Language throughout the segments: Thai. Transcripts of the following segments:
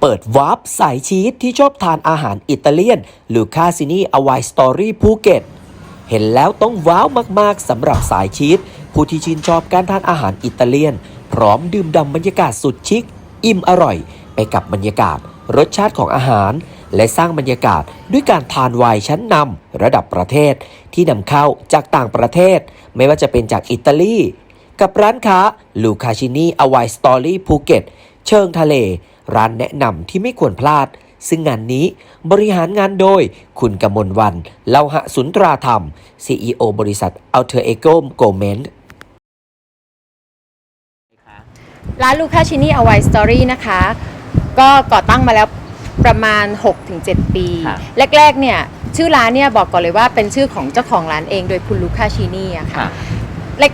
เปิดวาร์ปสายชีสที่ชอบทานอาหารอิตาเลียนลูคาซินีอวายสตอรี่ภูเก็ตเห็นแล้วต้องว้าวมากๆสำหรับสายชีสผู้ที่ชื่นชอบการทานอาหารอิตาเลียน พร้อมดื่มด่ำบรรยากาศสุดชิค อิ่มอร่อย ไปกับบรรยากาศ รสชาติของอาหาร และสร้างบรรยากาศด้วยการทานไวน์ชั้นนำระดับประเทศ ที่นำเข้าจากต่างประเทศ ไม่ว่าจะเป็นจากอิตาลีกับร้านค้าลูคาชินีอวายสตอรี่ภูเก็ตเชิงทะเล ร้านแนะนำที่ไม่ควรพลาด ซึ่งงานนี้บริหารงานโดยคุณกมลวันเลาหะสุนตราธรรม CEO บริษัท Alter Ego g o m e n t ร้านลูคาชินีอ w ายสตอรี่นะคะ ก็ก่อตั้งมาแล้วประมาณ 6-7 ปีครับแรกๆเนี่ยชื่อร้านเนี่ยบอกก่อนเลยว่าเป็นชื่อของเจ้าของร้านเองโดยคุณลูคาชินีอะค่ะค่ะ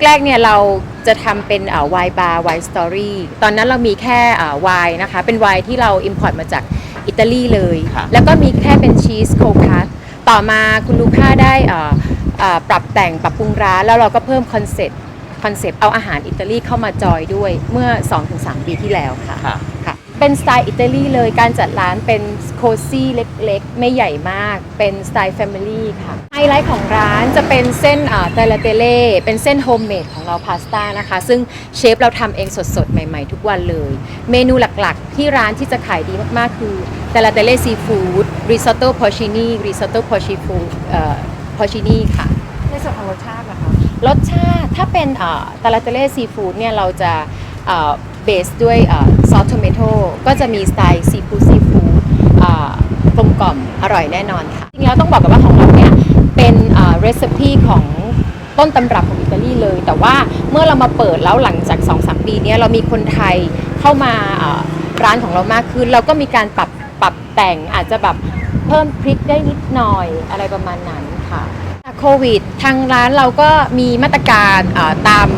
แรกๆเนี่ยเราจะทำเป็นไวน์บาร์ไวน์สตอรี่ตอนนั้นเรามีแค่ไวน์นะคะ เป็นไวน์ที่เราอิมพอร์ตมาจากอิตาลีเลย ครับ แล้วก็มีแค่เป็นชีสโคคัสต่อมาคุณลูค่าได้เอ่อเอ่อปรับแต่งปรับปรุงร้าน แล้วเราก็เพิ่มคอนเซ็ปต์คอนเซปต์เอาอาหารอิตาลีเข้ามาจอยด้วยเมื่อ 2-3 ปีที่แล้วค่ะ ค่ะ ค่ะ เป็นสไตล์อิตาลีเลยการจัดร้านเป็นโคซี่เล็กๆ ไม่ใหญ่มากเป็นสไตล์แฟมิลี่ค่ะไฮไลท์ของร้านจะเป็นเส้นเตลเตเล่เป็นเส้นโฮมเมดของเราพาสต้านะคะ ซึ่งเชฟเราทำเองสดๆ ใหม่ๆ ทุกวันเลย เมนูหลักๆ ที่ร้านที่จะขายดีมากๆ คือเตลเตเล่ซีฟู้ดริซอตโต้พอชินีริซอตโต้พอชิฟูพอชินีค่ะในส่วนของรสชาตินะคะรสชาติถ้าเป็นตาลาเตเล่ซีฟู้ดเนี่ยเราจะ เบสด้วยซอสโทเมโต้ก็จะมีสไตล์ซีฟู้ดซีฟู้ดกลมกล่อมอร่อยแน่นอนค่ะ จริงแล้วต้องบอกกันว่าของเราเนี่ยเป็นเรซิปีของต้นตำรับของอิตาลีเลย แต่ว่าเมื่อเรามาเปิดแล้วหลังจาก 2-3 ปีเนี้ยเรามีคนไทยเข้ามาร้านของเรามากขึ้น เราก็มีการปรับปรับแต่งอาจจะแบบเพิ่มพริกได้นิดหน่อยอะไรประมาณนั้นค่ะโควิด ทางร้านเราก็มีมาตรการตาม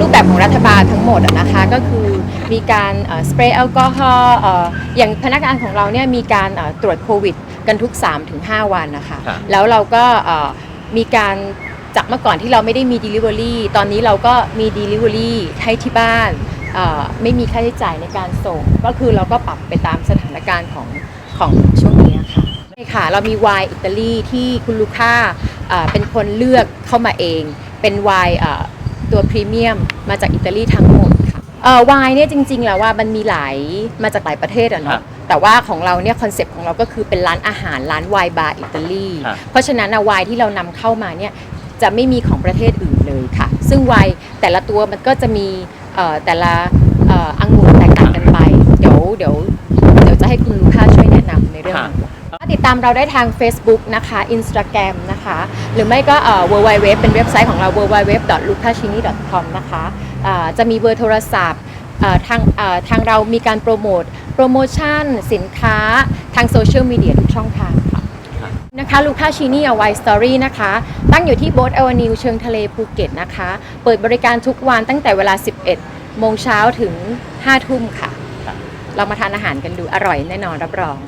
รูปแบบของรัฐบาลทั้งหมดนะคะ ก็คือ มีการสเปรย์แอลกอฮอล์อย่างพนักงานของเราเนี่ยมีการเอ่อตรวจโควิด กันทุก 3-5 วันนะคะครับ แล้วเราก็เอ่อมีการจากเมื่อก่อนที่เราไม่ได้มี Delivery ตอนนี้เราก็มี Delivery ให้ที่บ้านเอ่อไม่มีค่าใช้จ่ายในการส่ง ก็คือเราก็ปรับไปตามสถานการณ์ของของช่วงนี้ค่ะใช่ค่ะ เรามีไวน์อิตาลีที่คุณลูค่าเอ่อเป็นคนเลือกเข้ามาเอง เป็นไวน์เอ่อตัวพรีเมียมมาจากอิตาลีทั้งหมดค่ะ เอ่อไวน์เนี่ยจริง ๆ แล้วว่ามันมีหลายมาจากหลายประเทศอะครัเนาะบแต่ว่าของเราเนี่ยคอนเซปต์ของเราก็คือเป็นร้านอาหารร้านไวน์บาร์อิตาลีครับ เพราะฉะนั้นอะไวน์ที่เรานำเข้ามาเนี่ยจะไม่มีของประเทศอื่นเลยค่ะ ซึ่งไวน์แต่ละตัวมันก็จะมีเอ่อแต่ละเอ่ออังุ่นแตกต่างกันไป เดี๋ยวเดี๋ยวเดี๋ยวจะให้คุณลูค่าช่วยแนะนำในเรื่องค่ะนี้ ติดตามเราได้ทาง Facebook นะคะ Instagram นะคะ หรือไม่ก็เอ่อ www เป็นเว็บไซต์ของเรา www.lucashini.com นะคะอ่า จะมีเบอร์โทรศัพท์อ่าทางอ่าทางเรามีการโปรโมทโปรโมชั่น สินค้าทางโซเชียลมีเดียทุกช่องทางค่ะครับนะคะลูคาชินีอ w ายสตอรี่นะคะ ตั้งอยู่ที่โบ๊ทเอวานิวเชิงทะเลภูเก็ตนะคะ เปิดบริการทุกวันตั้งแต่เวลา 11 โมงเช้าถึง 5 ทุ่มค่ะครับเรามาทานอาหารกันดูอร่อยแน่นอนรับรอง